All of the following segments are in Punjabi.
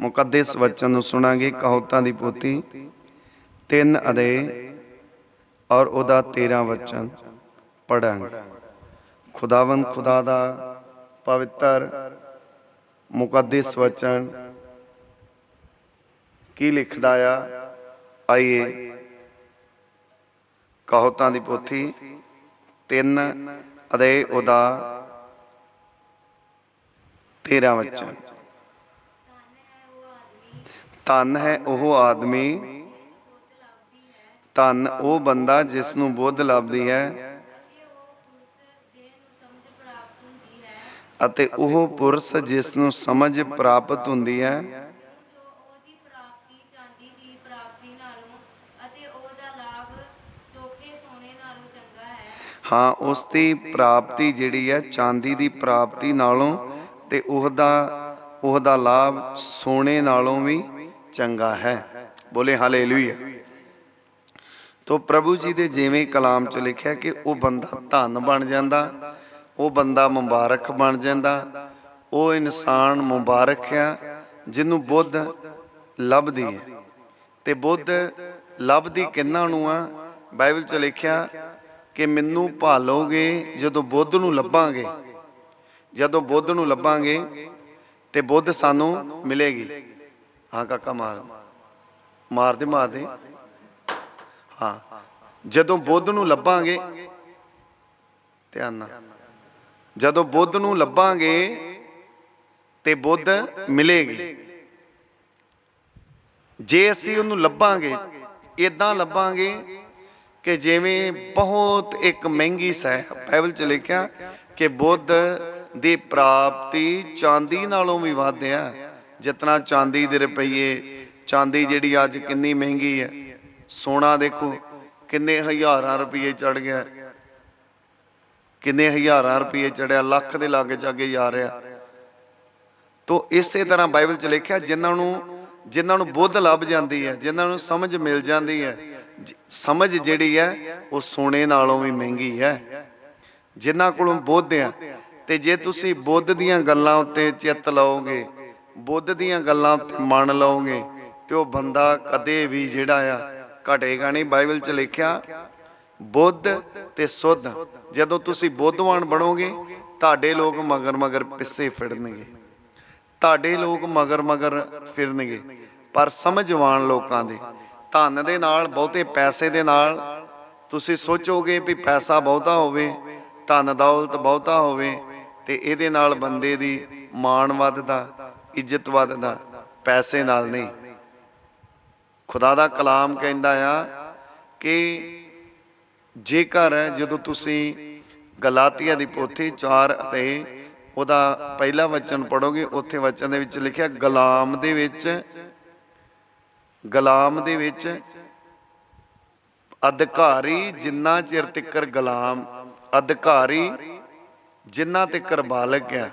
ਮੁਕੱਦਸ ਵਚਨ ਨੂੰ ਸੁਣਾਂਗੇ ਕਹੌਤਾਂ ਦੀ ਪੋਥੀ ਤਿੰਨ ਅਦੇ ਔਰ ਉਹਦਾ 13 ਵਚਨ ਪੜਾਂਗੇ ਖੁਦਾਵੰਦ ਖੁਦਾ ਦਾ ਪਵਿੱਤਰ ਮੁਕੱਦਸ ਵਚਨ ਕੀ ਲਿਖਦਾ ਆ? ਆਈਏ ਕਹੌਤਾਂ ਦੀ ਪੋਥੀ, ਤਿੰਨ ਅਦੇ ਉਹਦਾ 13 ਵਚਨ। ਧਨ ਹੈ ਉਹ ਆਦਮੀ। ਧਨ ਉਹ ਬੰਦਾ ਜਿਸ ਨੂੰ ਬੁੱਧ ਲੱਭਦੀ ਹੈ। ਅਤੇ ਉਹ ਪੁਰਸ਼ ਜਿਸ ਨੂੰ ਸਮਝ ਪ੍ਰਾਪਤ ਹੁੰਦੀ ਹੈ। ਹਾਂ, ਉਸ ਦੀ ਪ੍ਰਾਪਤੀ ਜਿਹੜੀ ਹੈ, ਚਾਂਦੀ ਦੀ ਪ੍ਰਾਪਤੀ ਨਾਲੋਂ ਤੇ ਉਹਦਾ ਉਹਦਾ ਲਾਭ ਸੋਨੇ ਨਾਲੋਂ ਵੀ ਚੰਗਾ ਹੈ। ਬੋਲੇ ਹਾਲੇਲੂਇਆ। ਤੋ ਪ੍ਰਭੂ ਜੀ ਦੇ ਜਿਵੇਂ ਕਲਾਮ ਚ ਲਿਖਿਆ ਕਿ ਉਹ ਬੰਦਾ ਧਨ ਬਣ ਜਾਂਦਾ, ਉਹ ਬੰਦਾ ਮੁਬਾਰਕ ਬਣ ਜਾਂਦਾ, ਉਹ ਇਨਸਾਨ ਮੁਬਾਰਕ ਆ, ਜਿਹਨੂੰ ਬੁੱਧ ਲੱਭਦੀ ਹੈ। ਤੇ ਬੁੱਧ ਲੱਭਦੀ ਕਿੰਨਾਂ ਨੂੰ ਆ? ਬਾਈਬਲ ਚ ਲਿਖਿਆ ਕਿ ਮੈਨੂੰ ਭਾਲੋਗੇ ਜਦੋਂ ਬੁੱਧ ਨੂੰ ਲੱਭਾਂਗੇ। ਜਦੋਂ ਬੁੱਧ ਨੂੰ ਲੱਭਾਂਗੇ, ਤੇ ਬੁੱਧ ਸਾਨੂੰ ਮਿਲੇਗੀ। ਹਾਂ ਕਾਕਾ, ਮਾਰ। ਮਾਰਦੇ ਮਾਰਦੇ। ਹਾਂ। ਜਦੋਂ ਬੁੱਧ ਨੂੰ ਲੱਭਾਂਗੇ, ਧਿਆਨ ਨਾਲ। ਜਦੋਂ ਬੁੱਧ ਨੂੰ ਲੱਭਾਂਗੇ, ਤੇ ਬੁੱਧ ਮਿਲੇਗੀ। ਜੇ ਅਸੀਂ ਉਹਨੂੰ ਲੱਭਾਂਗੇ ਇਦਾਂ ਲੱਭਾਂਗੇ ਕਿ ਜਿਵੇਂ ਬਹੁਤ ਇੱਕ ਮਹਿੰਗੀ ਸੈ ਬਾਈਬਲ ਚ ਲਿਖਿਆ ਕਿ ਬੁੱਧ ਦੀ ਪ੍ਰਾਪਤੀ ਚਾਂਦੀ ਨਾਲੋਂ ਵੀ ਵੱਧ ਆ। ਜਿਤਨਾ ਚਾਂਦੀ ਦੇ ਰੁਪਈਏ, ਚਾਂਦੀ ਜਿਹੜੀ ਅੱਜ ਕਿੰਨੀ ਮਹਿੰਗੀ ਹੈ, ਸੋਨਾ ਦੇਖੋ, ਕਿੰਨੇ ਹਜ਼ਾਰਾਂ ਰੁਪਏ ਚੜ ਗਿਆ। ਕਿੰਨੇ ਹਜ਼ਾਰਾਂ ਰੁਪਏ ਚੜਿਆ ਲੱਖ ਦੇ ਲਾਗੇ ਜਾਗੇ ਜਾ ਰਿਹਾ। ਤੋ ਇਸੇ ਤਰ੍ਹਾਂ ਬਾਈਬਲ ਚ ਲਿਖਿਆ, ਜਿਨ੍ਹਾਂ ਨੂੰ ਜਿਨ੍ਹਾਂ ਨੂੰ ਬੁੱਧ ਲੱਭ ਜਾਂਦੀ ਹੈ, ਜਿਨ੍ਹਾਂ ਨੂੰ ਸਮਝ ਮਿਲ ਜਾਂਦੀ ਹੈ ਸਮਝ ਜਿਹੜੀ ਹੈ, ਉਹ ਸੋਨੇ ਨਾਲੋਂ ਵੀ ਮਹਿੰਗੀ ਹੈ। ਜਿਨ੍ਹਾਂ ਕੋਲੋਂ ਬੁੱਧ ਆ ਤੇ ਜੇ ਤੁਸੀਂ ਬੁੱਧ ਦੀਆਂ ਗੱਲਾਂ ਉੱਤੇ ਚਿੱਤ ਲਾਓਗੇ ਬੁੱਧ ਦੀਆਂ ਗੱਲਾਂ ਮੰਨ ਲਓਗੇ ਤੇ ਉਹ ਬੰਦਾ ਕਦੇ ਵੀ ਜਿਹੜਾ ਆ ਘਟੇਗਾ ਨਹੀਂ। ਬਾਈਬਲ 'ਚ ਲਿਖਿਆ, ਬੁੱਧ ਤੇ ਸੁੱਧ, ਜਦੋਂ ਤੁਸੀਂ ਬੁੱਧਵਾਨ ਬਣੋਗੇ, ਤੁਹਾਡੇ ਲੋਕ ਮਗਰ ਮਗਰ ਪਿੱਛੇ ਫਿਰਨਗੇ। ਤੁਹਾਡੇ ਲੋਕ ਮਗਰ ਮਗਰ ਫਿਰਨਗੇ, ਪਰ ਸਮਝਵਾਨ ਲੋਕਾਂ ਦੇ, ਧਨ ਦੇ ਨਾਲ, ਬਹੁਤੇ ਪੈਸੇ ਦੇ ਨਾਲ, ਤੁਸੀਂ ਸੋਚੋਗੇ ਵੀ ਪੈਸਾ ਬਹੁਤਾ ਹੋਵੇ, ਧਨ ਦੌਲਤ ਬਹੁਤਾ ਹੋਵੇ, ਤੇ ਇਹਦੇ ਨਾਲ ਬੰਦੇ ਦੀ ਮਾਣ ਵੱਧਦਾ ਇੱਜ਼ਤ ਵੱਧਦਾ ਪੈਸੇ ਨਾਲ ਨਹੀਂ। ਖੁਦਾ ਦਾ ਕਲਾਮ ਕਹਿੰਦਾ ਆ ਕਿ ਜੇਕਰ ਜਦੋਂ ਤੁਸੀਂ ਗਲਾਤੀਆ ਦੀ ਪੋਥੀ 4 ਅਤੇ ਉਹਦਾ ਪਹਿਲਾ ਵਚਨ ਪੜੋਗੇ ਉੱਥੇ ਵਚਨ ਦੇ ਵਿੱਚ ਲਿਖਿਆ, ਗੁਲਾਮ ਦੇ ਵਿੱਚ, ਗੁਲਾਮ ਦੇ ਵਿੱਚ ਅਧਿਕਾਰੀ ਜਿੰਨਾ ਚਿਰ ਤੱਕਰ ਗੁਲਾਮ, ਅਧਿਕਾਰੀ ਜਿੰਨਾ ਤੱਕਰ ਬਾਲਕ ਹੈ।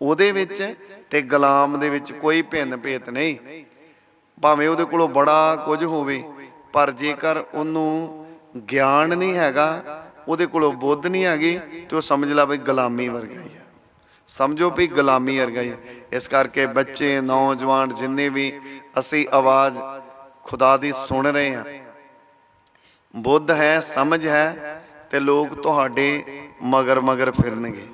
ਉਹਦੇ ਵਿੱਚ ਤੇ ਗੁਲਾਮ ਦੇ ਵਿੱਚ ਕੋਈ ਭਿੰਨ ਭੇਤ ਨਹੀਂ। ਭਾਵੇਂ ਉਹਦੇ ਕੋਲੋਂ ਬੜਾ ਕੁਝ ਹੋਵੇ, ਪਰ ਜੇਕਰ ਉਹਨੂੰ ਗਿਆਨ ਨਹੀਂ ਹੈਗਾ, ਉਹਦੇ ਕੋਲੋਂ ਬੁੱਧ ਨਹੀਂ ਹੈਗੀ, ਤੇ ਉਹ ਸਮਝ ਲਾ ਵੀ ਗੁਲਾਮੀ ਵਰਗਾ ਹੀ ਆ। ਸਮਝੋ ਵੀ ਗੁਲਾਮੀ ਵਰਗਾ ਹੀ ਆ। ਇਸ ਕਰਕੇ ਬੱਚੇ, ਨੌਜਵਾਨ ਜਿੰਨੇ ਵੀ ਅਸੀਂ ਆਵਾਜ਼ ਖੁਦਾ ਦੀ ਸੁਣ ਰਹੇ ਹਾਂ, ਬੁੱਧ ਹੈ, ਸਮਝ ਹੈ ਤੇ ਲੋਕ ਤੁਹਾਡੇ ਮਗਰ ਮਗਰ ਫਿਰਨਗੇ।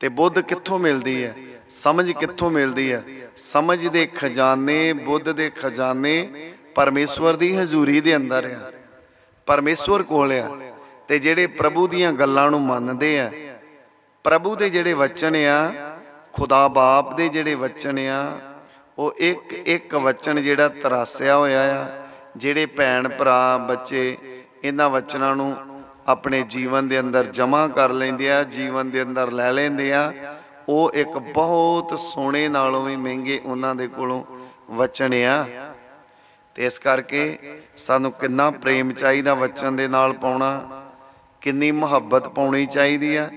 ਤੇ ਬੁੱਧ ਕਿੱਥੋਂ ਮਿਲਦੀ ਹੈ? ਸਮਝ ਕਿੱਥੋਂ ਮਿਲਦੀ ਹੈ? ਸਮਝ ਦੇ ਖਜ਼ਾਨੇ, ਬੁੱਧ ਦੇ ਖਜ਼ਾਨੇ ਪਰਮੇਸ਼ਵਰ ਦੀ ਹਜ਼ੂਰੀ ਦੇ ਅੰਦਰ ਆ। ਪਰਮੇਸ਼ਵਰ ਕੋਲ ਆ। ਤੇ ਜਿਹੜੇ ਪ੍ਰਭੂ ਦੀਆਂ ਗੱਲਾਂ ਨੂੰ ਮੰਨਦੇ ਆ, ਪ੍ਰਭੂ ਦੇ ਜਿਹੜੇ ਵਚਨ ਆ, ਖੁਦਾ ਬਾਪ ਦੇ ਜਿਹੜੇ ਵਚਨ ਆ, ਉਹ ਇੱਕ ਇੱਕ ਵਚਨ ਜਿਹੜਾ ਤਰਾਸਿਆ ਹੋਇਆ ਆ, ਜਿਹੜੇ ਭੈਣ ਭਰਾ, ਬੱਚੇ, ਇਹਨਾਂ ਵਚਨਾਂ ਨੂੰ ਆਪਣੇ ਜੀਵਨ ਦੇ ਅੰਦਰ ਜਮ੍ਹਾਂ ਕਰ ਲੈਂਦੇ ਆ, ਜੀਵਨ ਦੇ ਅੰਦਰ ਲੈ ਲੈਂਦੇ ਆ। ਉਹ ਇੱਕ ਬਹੁਤ ਸੋਨੇ ਨਾਲੋਂ ਵੀ ਮਹਿੰਗੇ ਉਹਨਾਂ ਦੇ ਕੋਲੋਂ ਵਚਨ ਆ। ਤੇ ਇਸ ਕਰਕੇ ਸਾਨੂੰ ਕਿੰਨਾ ਪ੍ਰੇਮ ਚਾਹੀਦਾ ਵਚਨ ਦੇ ਨਾਲ ਪਾਉਣਾ, ਕਿੰਨੀ ਮੁਹੱਬਤ ਪਾਉਣੀ ਚਾਹੀਦੀ ਆ।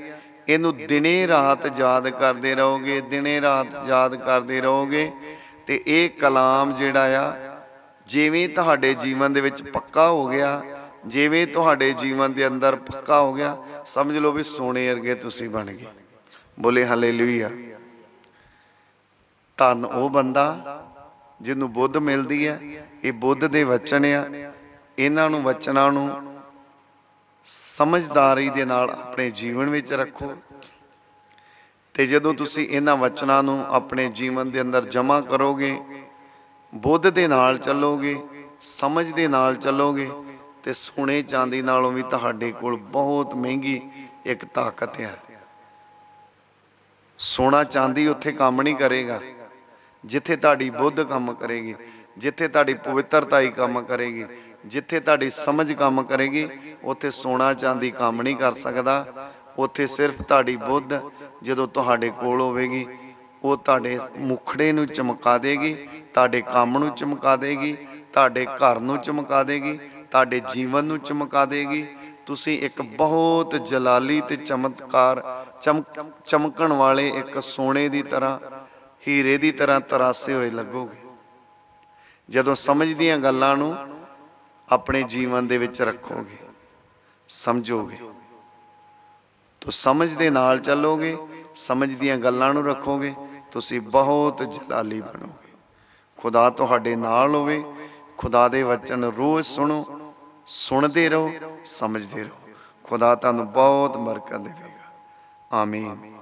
ਇਹਨੂੰ ਦਿਨੇ ਰਾਤ ਯਾਦ ਕਰਦੇ ਰਹੋਗੇ, ਦਿਨੇ ਰਾਤ ਯਾਦ ਕਰਦੇ ਰਹੋਗੇ। ਤੇ ਇਹ ਕਲਾਮ ਜਿਹੜਾ ਆ, ਜਿਵੇਂ ਤੁਹਾਡੇ ਜੀਵਨ ਦੇ ਵਿੱਚ ਪੱਕਾ ਹੋ ਗਿਆ ਜਿਵੇਂ ਤੁਹਾਡੇ ਜੀਵਨ ਦੇ ਅੰਦਰ ਪੱਕਾ ਹੋ ਗਿਆ, ਸਮਝ ਲਓ ਵੀ ਸੋਨੇ ਵਰਗੇ ਤੁਸੀਂ ਬਣ ਗਏ। ਬੋਲੇ ਹਾਲੇਲੂਇਆ ਧੰਨ ਉਹ ਬੰਦਾ ਜਿਹਨੂੰ ਬੁੱਧ ਮਿਲਦੀ ਹੈ, ਇਹ ਬੁੱਧ ਦੇ ਵਚਨ ਆ। ਇਹਨਾਂ ਨੂੰ ਵਚਨਾਂ ਨੂੰ ਸਮਝਦਾਰੀ ਦੇ ਨਾਲ ਆਪਣੇ ਜੀਵਨ ਵਿੱਚ ਰੱਖੋ। ਤੇ ਜਦੋਂ ਤੁਸੀਂ ਇਹਨਾਂ ਵਚਨਾਂ ਨੂੰ ਆਪਣੇ ਜੀਵਨ ਦੇ ਅੰਦਰ ਜਮ੍ਹਾਂ ਕਰੋਗੇ, ਬੁੱਧ ਦੇ ਨਾਲ ਚੱਲੋਗੇ, ਸਮਝ ਦੇ ਨਾਲ ਚੱਲੋਗੇ ਤੇ ਸੋਨੇ ਚਾਂਦੀ ਨਾਲੋਂ ਵੀ ਤੁਹਾਡੇ ਕੋਲ ਬਹੁਤ ਮਹਿੰਗੀ ਇੱਕ ਤਾਕਤ ਹੈ। ਸੋਨਾ ਚਾਂਦੀ ਉੱਥੇ ਕੰਮ ਨਹੀਂ ਕਰੇਗਾ, ਜਿੱਥੇ ਤੁਹਾਡੀ ਬੁੱਧ ਕੰਮ ਕਰੇਗੀ, ਜਿੱਥੇ ਤੁਹਾਡੀ ਪਵਿੱਤਰਤਾ ਹੀ ਕੰਮ ਕਰੇਗੀ, ਜਿੱਥੇ ਤੁਹਾਡੀ ਸਮਝ ਕੰਮ ਕਰੇਗੀ, ਉੱਥੇ ਸੋਨਾ ਚਾਂਦੀ ਕੰਮ ਨਹੀਂ ਕਰ ਸਕਦਾ। ਉੱਥੇ ਸਿਰਫ ਤੁਹਾਡੀ ਬੁੱਧ ਜਦੋਂ ਤੁਹਾਡੇ ਕੋਲ ਹੋਵੇਗੀ, ਉਹ ਤੁਹਾਡੇ ਮੁਖੜੇ ਨੂੰ ਚਮਕਾ ਦੇਗੀ, ਤੁਹਾਡੇ ਕੰਮ ਨੂੰ ਚਮਕਾ ਦੇਗੀ, ਤੁਹਾਡੇ ਘਰ ਨੂੰ ਚਮਕਾ ਦੇਗੀ ਤੁਹਾਡੇ ਜੀਵਨ ਨੂੰ ਚਮਕਾ ਦੇਗੀ। ਤੁਸੀਂ ਇੱਕ ਬਹੁਤ ਜਲਾਲੀ ਤੇ ਚਮਤਕਾਰ, ਚਮਕ, ਚਮਕਣ ਵਾਲੇ ਇੱਕ ਸੋਨੇ ਦੀ ਤਰ੍ਹਾਂ, ਹੀਰੇ ਦੀ ਤਰ੍ਹਾਂ ਤਰਾਸੇ ਹੋਏ ਲੱਗੋਗੇ। ਜਦੋਂ ਸਮਝਦੀਆਂ ਗੱਲਾਂ ਨੂੰ ਆਪਣੇ ਜੀਵਨ ਦੇ ਵਿੱਚ ਰੱਖੋਗੇ, ਸਮਝੋਗੇ। ਤੋ ਸਮਝ ਦੇ ਨਾਲ ਚੱਲੋਗੇ, ਸਮਝ ਦੀਆਂ ਗੱਲਾਂ ਨੂੰ ਰੱਖੋਗੇ, ਤੁਸੀਂ ਬਹੁਤ ਜਲਾਲੀ ਬਣੋਗੇ। ਖੁਦਾ ਤੁਹਾਡੇ ਨਾਲ ਹੋਵੇ, ਖੁਦਾ ਦੇ ਵਚਨ ਰੋਜ਼ ਸੁਣੋ ਸੁਣਦੇ ਰਹੋ ਸਮਝਦੇ ਰਹੋ। ਖੁਦਾ ਤੁਹਾਨੂੰ ਬਹੁਤ ਬਰਕਤ ਦੇਵੇਗਾ। ਆਮੀਨ।